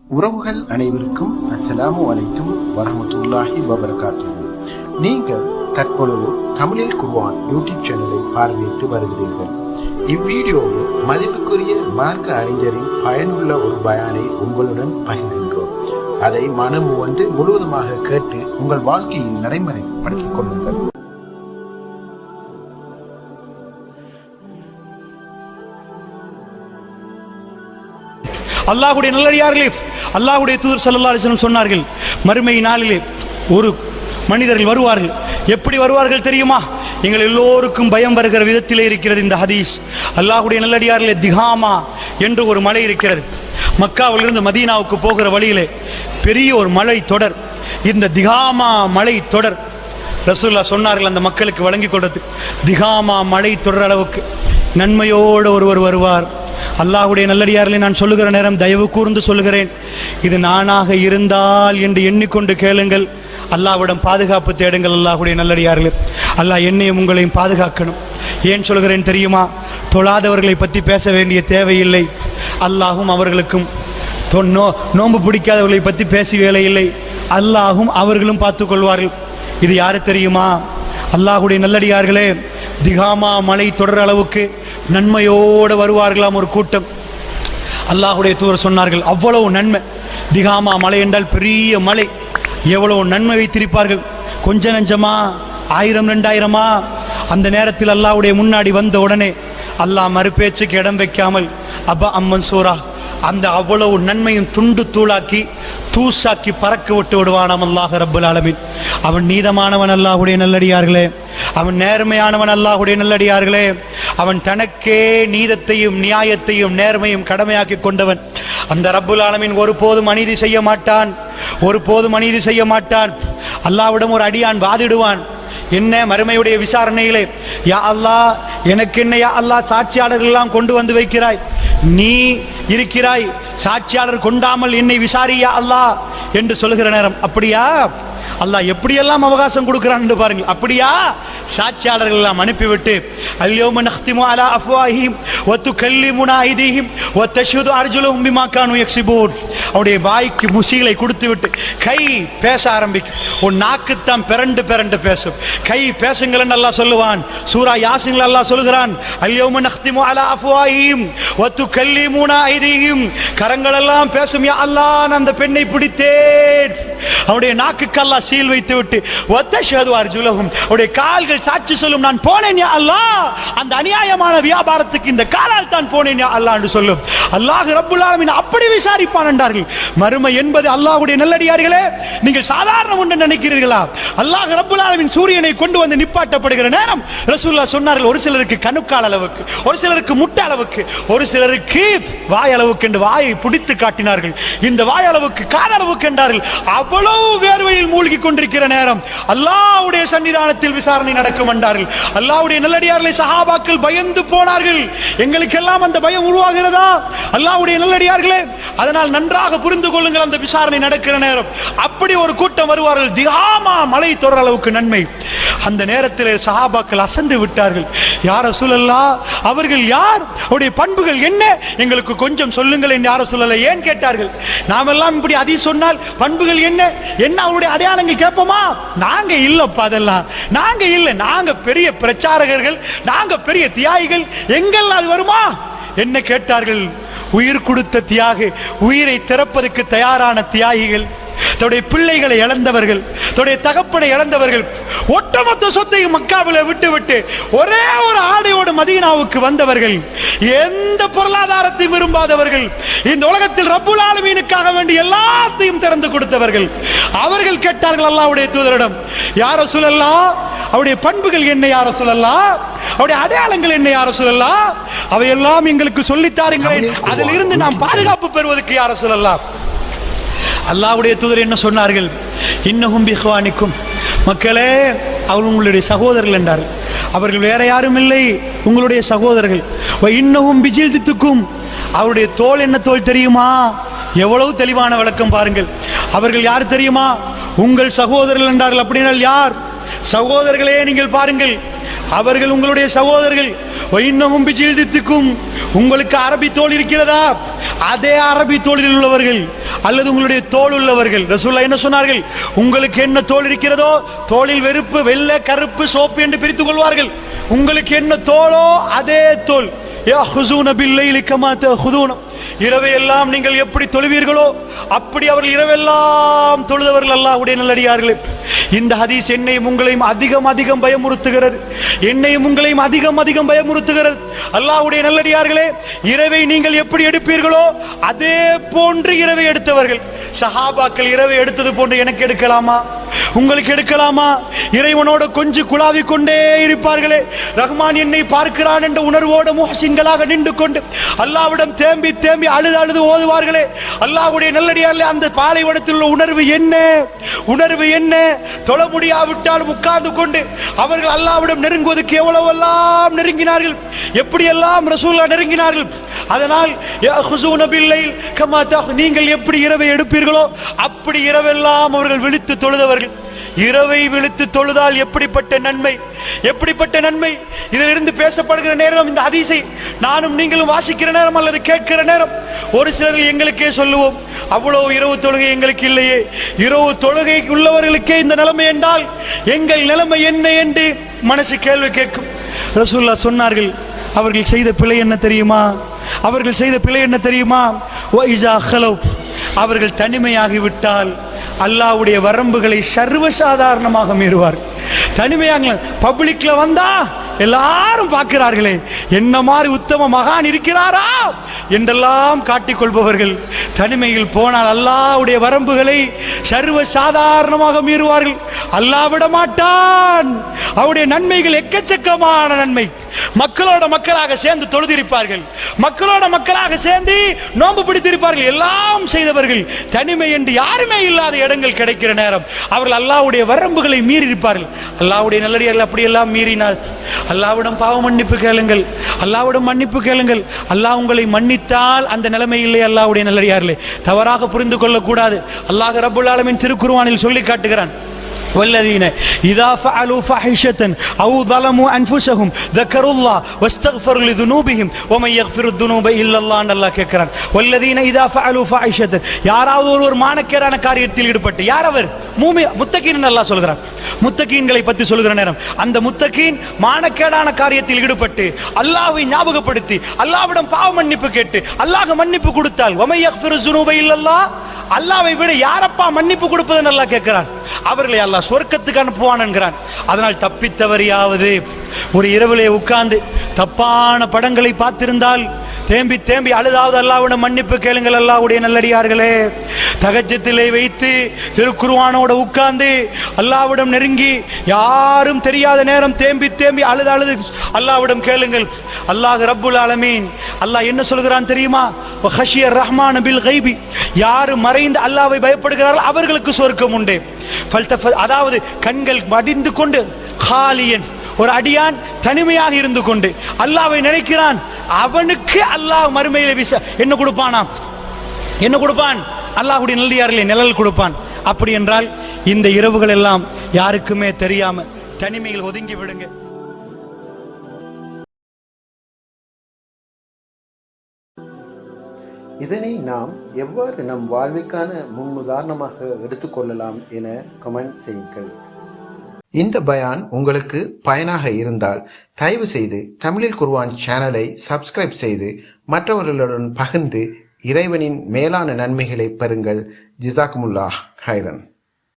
உறவுகள் அனைவருக்கும் அஸ்ஸலாமு அலைக்கும் வரமத்துல்லாஹி வபரகாத்துஹு. நீங்கள் தற்பொழுது தமிழில் குர்வான் யூடியூப் சேனலை பார்வையிட்டு வருகிறீர்கள். இவ்வீடியோவில் மதிப்புக்குரிய மார்க்க அறிஞரின் பயனுள்ள ஒரு பயானை உங்களுடன் பகிர்கின்றோம். அதை மனம் வந்து முழுவதுமாக கேட்டு உங்கள் வாழ்க்கையில் நடைமுறைப்படுத்திக் கொள்ளுங்கள். அல்லாஹுடைய நல்லடியார்களே அல்லாஹுடைய தூதர் சல்லா அலைஹி சொன்னார்கள் மறுமை நாளிலே ஒரு மனிதர்கள் வருவார்கள். எப்படி வருவார்கள் தெரியுமா? எங்கள் எல்லோருக்கும் பயம் வருகிற விதத்திலே இருக்கிறது இந்த ஹதீஸ். அல்லாஹுடைய நல்லடியார்களே திகாமா என்று ஒரு மலை இருக்கிறது. மக்காவிலிருந்து மதீனாவுக்கு போகிற வழியிலே பெரிய ஒரு மலை தொடர். இந்த திகாமா மலை தொடர். ரசூல்லா சொன்னார்கள் அந்த மக்களுக்கு வழங்கி கொடுத்து திகாமா மலை தொடர் அளவுக்கு நன்மையோடு ஒருவர் வருவார். அல்லாஹுடைய நல்லடியார்களை நான் சொல்லுகிற நேரம் தயவு கூர்ந்து சொல்லுகிறேன். இது நானாக இருந்தால் என்று எண்ணிக்கொண்டு கேளுங்கள். அல்லாஹ்விடம் பாதுகாப்பு தேடுங்கள் அல்லாஹுடைய நல்லடியார்களே. அல்லாஹ் என்னையும் உங்களையும் பாதுகாக்கணும். ஏன் சொல்கிறேன் தெரியுமா? தொழாதவர்களை பற்றி பேச வேண்டிய தேவையில்லை. அல்லாஹும் அவர்களுக்கும் நோ நோன்பு பிடிக்காதவர்களை பற்றி பேசி வேலை இல்லை அல்லாஹும் அவர்களும் பார்த்து கொள்வார்கள். இது யாரு தெரியுமா? அல்லாஹுடைய நல்லடியார்களே திகாமா மலை தொடர் அளவுக்கு நன்மையோடு வருவார்களாம் ஒரு கூட்டம். அல்லாஹுடைய தூதர் சொன்னார்கள் அவ்வளவு நன்மை. திகாமா மலை என்றால் பெரிய மலை எவ்வளவு நன்மை வைத்திருப்பார்கள். கொஞ்ச நஞ்சமா? ஆயிரம் ரெண்டாயிரமா அந்த நேரத்தில் அல்லாஹுடைய முன்னாடி வந்த உடனே அல்லாஹ் மறுபேச்சுக்கு இடம் வைக்காமல் அப்பா அம்மன் சூரா அந்த அவ்வளவு நன்மையும் துண்டு தூளாக்கி தூசாக்கி பறக்க விட்டு விடுவானாம் அல்லாஹ் ரப்புல் ஆலமின். அவன் நீதமானவன் அல்லாஹுடைய நல்லடியார்களே. அவன் நேர்மையானவன் அல்லாஹுடைய நல்லடியார்களே. அவன் தனக்கே நீதத்தையும் நியாயத்தையும் நேர்மையும் கடமையாக்கி கொண்டவன். அந்த ரப்புல் ஆலமின் ஒருபோதும் அநீதி செய்ய மாட்டான். ஒருபோதும் அநீதி செய்ய மாட்டான். அல்லாஹ்விடம் ஒரு அடியான் வாதிடுவான். என்ன மறுமையுடைய விசாரணையிலே யா அல்லாஹ் எனக்கு என்ன யா அல்லாஹ் சாட்சியாளர்கள் எல்லாம் கொண்டு வந்து வைக்கிறாய்? நீ இருக்கிறாய். சாட்சியாளர் கொண்டாமல் என்னை விசாரியா அல்லாஹ் என்று சொல்லுகிற நேரம் அப்படியா? அல்லாஹ் எப்படியெல்லாம் அவகாசம் கொடுக்கிறான் பாருங்கள். அப்படியா? சாட்சியாளர்கள் எல்லாம் அனுப்பிவிட்டு அல்யோம நஹ்திமு அலா அஃப்வாஹிம் வத்து கல்லிமுனா ஐதீஹிம் வத்தஷுது அர்ஜுலும் பிமா கானு யக்ஸிபூன் அவருடைய வாய்க்கு முசிகளை கொடுத்து விட்டு கை பேச ஆரம்பிக்கும் உன் நாக்குத்தான் பிறண்டு பிறண்டு பேசும் கை பேசுங்கள் நல்லா சொல்லுவான் சூரா யாசுங்கள் அல்லாஹ் சொல்லுகிறான் அல்யோம நஹ்திமு அலா அஃப்வாஹிம் வத்து கல்லிமுனா ஐதீஹிம் கரங்கள் எல்லாம் பேசும் யா அல்லாஹ் அந்த பெண்ணை பிடித்தேன் அவருடைய நாக்குக்கு சீல் வைத்து விட்டு ஒத்தஷது அர்ஜுலகும் அவருடைய கால்கள் சாட்சி சொல்லும் நான் போனேன் யா அல்லாஹ். அந்த அநியாயமான வியாபாரத்துக்கு இந்த காலால் தான் போனேன் யா அல்லாஹ் என்று சொல்லும். அல்லாஹ் ரப்புல் ஆலமீன் அப்படி விசாரிப்பான் என்றார்கள். மறுமை என்பது அல்லாஹ்வுடைய நல்லடியார்களே நீங்கள் சாதாரண ஒன்று நினைக்கிறீர்களா? அல்லாஹ் ரப்புல் ஆலமீன் சூரியனை கொண்டு வந்து நிப்பாட்டப்படுகிற நேரம் ரசூல்லா சொன்னார்கள் ஒரு சிலருக்கு கணுக்கால் அளவுக்கு ஒரு சிலருக்கு முட்டை அளவுக்கு ஒரு சிலருக்கு வாய் அளவுக்கு என்று வாயை பிடித்து காட்டினார்கள். இந்த வாய் அளவுக்கு கால் அளவுக்கு என்றார்கள். அவ்வளவு வேர்வையில் மூழ்கி கொண்டிருக்கிற நேரம் அல்லாஹ்வுடைய சன்னிதானத்தில் விசாரணை நடக்கும் என்றார்கள். அல்லாவுடைய நல்லடியார்களை சஹாபாக்கள் பயந்து போனார்கள். எங்களுக்கெல்லாம் அந்த பயம் உருவாகிறதா? அல்லாவுடைய நல்லடியார்களே அதனால் நன்றாக புரிந்து கொள்ளுங்கள் அந்த விசாரணை நடக்கிற நேரம். அப்படி ஒரு கூட்டம் வருவார்கள். திகாமா மலை தொடர் அளவுக்கு நன்மை. அந்த நேரத்தில் சஹாபாக்கள் அசந்து விட்டார்கள். யார சூழல்லா அவர்கள் யார்? அவருடைய பண்புகள் என்ன? எங்களுக்கு கொஞ்சம் சொல்லுங்கள் என்று யார சொல்லல ஏன் கேட்டார்கள். நாமெல்லாம் இப்படி அதி சொன்னால் பண்புகள் என்ன? என்ன அவருடைய அடையாளங்கள் கேட்போமா? நாங்க இல்லப்பா அதெல்லாம். நாங்க இல்ல. நாங்க பெரிய பிரச்சாரகர்கள். நாங்க பெரிய தியாகிகள். எங்கெல்லாம் அது வருமா? என்ன கேட்டார்கள். உயிர் கொடுத்த தியாகி. உயிரை திறப்பதற்கு தயாரான தியாகிகள். தன்னுடைய பிள்ளைகளை இழந்தவர்கள் தன்னுடைய தகப்பனை இழந்தவர்கள் ஒட்டுமொத்த சொத்தையும் மக்காவில விட்டு விட்டு ஒரே ஒரு ஆடையோடு மதீனாவுக்கு வந்தவர்கள் எந்த பொருளாதாரத்தையும் விரும்பாதவர்கள் இந்த உலகத்தில் ரப்புல் ஆலமீனுக்காக வேண்டி எல்லாத்தையும் திறந்து கொடுத்தவர்கள். அவர்கள் கேட்டார்கள் அல்லாஹ்வுடைய தூதரிடம் யார சொல்லலாம் அவருடைய பண்புகள் என்ன யார சொல்லலாம் அவருடைய அடையாளங்கள் என்ன யார சொல்லலாம் அவையெல்லாம் எங்களுக்கு சொல்லித்தாருங்களேன் அதில் இருந்து நாம் பாதுகாப்பு பெறுவதற்கு யார சொல்லலாம் அல்லாவுடைய தூதர் என்ன சொன்னார்கள்? இன்னகும் பிஹ்வானிக்கும். மக்களே அவர் உங்களுடைய சகோதரர்கள் என்றார்கள். அவர்கள் வேற யாரும் இல்லை உங்களுடைய சகோதரர்கள். ஓ இன்னமும் பிஜில் பிஜில்தித்துக்கும். அவருடைய தோல் என்ன தோல் தெரியுமா? எவ்வளவு தெளிவான விளக்கம் பாருங்கள். அவர்கள் யார் தெரியுமா? உங்கள் சகோதரர்கள் என்றார்கள். அப்படின்னால் யார்? சகோதரர்களே நீங்கள் பாருங்கள். அவர்கள் உங்களுடைய சகோதரர்கள். இன்னமும் பிஜில்தித்துக்கும் உங்களுக்கு அரபி தோல் இருக்கிறதா? அதே அரபி தோளில் உள்ளவர்கள் அல்லது உங்களுடைய தோல் உள்ளவர்கள். ரசூல்லா என்ன சொன்னார்கள்? உங்களுக்கு என்ன தோல் இருக்கிறதோ தோளில் வெறுப்பு வெள்ளை கருப்பு சோப்பு என்று பிரித்துக் கொள்வார்கள். உங்களுக்கு என்ன தோலோ அதே தோல். யா ஹுசூன பில்லைலி இரவையெல்லாம் நீங்கள் எப்படி தொழுவீர்களோ அப்படி அவர்கள் இரவெல்லாம் தொழுதவர்கள் அல்லாஹ்வுடைய நல்லடியார்களே. இந்த ஹதீஸ் என்னையும் உங்களையும் அதிகம் அதிகம் பயமுறுத்துகிறது. என்னையும் உங்களையும் அதிகம் அதிகம் பயமுறுத்துகிறது. அல்லாஹ்வுடைய நல்லடியார்களே இரவை நீங்கள் எப்படி எடுப்பீர்களோ அதே போன்று இரவை எடுத்தவர்கள். சஹாபாக்கள் இரவை எடுத்தது போன்று எனக்கு எடுக்கலாமா? உங்களுக்கு எடுக்கலாமா? இறைவனோட கொஞ்சம் குழாவிக் கொண்டே இருப்பார்களே. ரஹ்மான் என்னை பார்க்கிறான் என்ற உணர்வோடு முஹசின்களாக நின்று கொண்டு அல்லாவிடம் தேம்பி தேம்பி அழுது அழுது ஓதுவார்களே. அல்லாவுடைய நல்லடியார்களே அந்த பாலைவனத்தில் உள்ள உணர்வு என்ன? உணர்வு என்ன? தொழ முடியாவிட்டால் உட்கார்ந்து கொண்டு அவர்கள் அல்லாவிடம் நெருங்குவதற்கு எவ்வளவெல்லாம் நெருங்கினார்கள்? எப்படியெல்லாம் ரசூல்லா நெருங்கினார்கள்? அதனால் யஅஹுஸூன பில்லைல் கமா நீங்கள் எப்படி இரவை எடுப்பீர்களோ அப்படி இரவெல்லாம் அவர்கள் விழித்து தொழுதவர்கள் இரவை விழுத்து தொழுதால் எப்படிப்பட்ட நன்மை? எப்படிப்பட்ட நன்மை? இதிலிருந்து பேசப்படுகிற நேரம் இந்த அதிசை நானும் நீங்களும் வாசிக்கிற நேரம் அல்லது கேட்கிற நேரம். ஒரு சிலர்கள் எங்களுக்கே சொல்லுவோம் அவ்வளவு இரவு தொழுகை எங்களுக்கு இல்லையே. இரவு தொழுகை உள்ளவர்களுக்கே இந்த நிலைமை என்றால் எங்கள் நிலைமை என்ன என்று மனசு கேள்வி கேட்கும். ரசூல்லா சொன்னார்கள் அவர்கள் செய்த பிழை என்ன தெரியுமா? அவர்கள் செய்த பிழை என்ன தெரியுமா? அவர்கள் தனிமையாகிவிட்டால் அல்லாஹ்வுடைய வரம்புகளை சர்வசாதாரணமாக மீறுவார். தனிமையாங்க பப்ளிக்ல வந்தா எல்லாரும் பார்க்கிறார்களே என்ன மாதிரி உத்தம மகான் இருக்கிறாரா என்றெல்லாம் காட்டிக் கொள்பவர்கள். தனிமையில் போனால் அல்லாவுடைய வரம்புகளை சர்வ சாதாரணமாக மீறுவார்கள். அல்லாஹ் விட மாட்டான் அவருடைய நன்மைகள் எக்கச்சக்கமான நன்மை. மக்களோட மக்களாக சேர்ந்து தொழுதிருப்பார்கள். மக்களோட மக்களாக சேர்ந்து நோன்பு பிடித்திருப்பார்கள். எல்லாம் செய்தவர்கள் தனிமை என்று யாருமே இல்லாத இடங்கள் கிடைக்கிற நேரம். அவர்கள் அல்லாஹ்வுடைய வரம்புகளை மீறி இருப்பார்கள் அல்லாவுடைய நல்லடியார்கள் அப்படியெல்லாம் மீறினால் அல்லாஹ்விடம் பாவ மன்னிப்பு கேளுங்கள். அல்லாவிடம் மன்னிப்பு கேளுங்கள். அல்லாஹ் உங்களை மன்னித்தால் அந்த நிலைமை இல்லை அல்லாவுடைய நல்லடியார்களே. தவறாக புரிந்து கொள்ளக்கூடாது. அல்லாஹ் ரபுல் ஆலமின் திருக்குருவானில் சொல்லி காட்டுகிறான். والذين إذا فعلوا فاحشة أو ظلموا أنفسهم ذكروا الله واستغفروا لذنوبهم ومن يغفر الذنوب إلا الله أن الله கேட்கிறான் والذين إذا فعلوا فاحشة யாராவது ஒருவர் மானக்கேடான காரியத்தில் ஈடுபட்டு யார் அவர் மூமி முத்தகீன் அல்லாஹ் சொல்கிறான் முத்தகீன்களை பற்றி சொல்கிற நேரம் அந்த முத்தகீன் மானக்கேடான காரியத்தில் ஈடுபட்டு அல்லாஹ்வை ஞாபகப்படுத்தி அல்லாஹ்விடம் பாவ மன்னிப்பு கேட்டு அல்லாஹ் மன்னிப்பு கொடுத்தால் ومن يغفر الذنوب إلا الله அல்லாவை விட யாரப்பா மன்னிப்பு கொடுப்பது நல்லா கேட்கிறான் அவர்களை அல்லாஹ் சொர்க்கத்துக்கு அனுப்புவான் என்கிறான் அதனால் தப்பித்தவரையாவது ஒரு இரவிலே உட்கார்ந்து தப்பான படங்களை பார்த்திருந்தால் தேம்பி தேம்பி அழுதாவது அல்லாவிடம் மன்னிப்பு கேளுங்கள் அல்லாவுடைய நல்லடியார்களே. தகச்சத்திலே வைத்து திருக்குருவானோட உட்கார்ந்து அல்லாவிடம் நெருங்கி யாரும் தெரியாத நேரம் தேம்பி தேம்பி அழுது அழுது அல்லாவிடம் கேளுங்கள். அல்லாஹ் ரப்புல் ஆலமீன். அல்லாஹ் என்ன சொல்கிறான் தெரியுமா? ஹஷியர் ரஹ்மான் பில் கைபி. யாரு மறைந்து அல்லாவை பயப்படுகிறார்கள் அவர்களுக்கு சொர்க்கம் உண்டு. அதாவது கண்கள் மடிந்து கொண்டு ஹாலியன் ஒரு அடியான் தனிமையாக இருந்து கொண்டு அல்லாவை நினைக்கிறான். அவனுக்கு அல்லாஹ் மறுமையில விச என்ன கொடுப்பானாம்? என்ன கொடுப்பான்? அல்லாஹுடைய நல்லியாரிலே நிழல் கொடுப்பான். அப்படி என்றால் இந்த இரவுகள் எல்லாம் யாருக்குமே தெரியாம தனிமையில் ஒதுங்கி விடுங்க. இதனை நாம் எவ்வாறு நம் வாழ்விற்கான முன்னுதாரணமாக எடுத்துக்கொள்ளலாம் என கமெண்ட் செய்யுங்கள். இந்த பயான் உங்களுக்கு பயனாக இருந்தால் தயவு செய்து தமிழில் குர்வான் சேனலை சப்ஸ்கிரைப் செய்து மற்றவர்களுடன் பகிர்ந்து இறைவனின் மேலான நன்மைகளை பெறுங்கள். ஜிசாக்முல்லா ஹைரன்.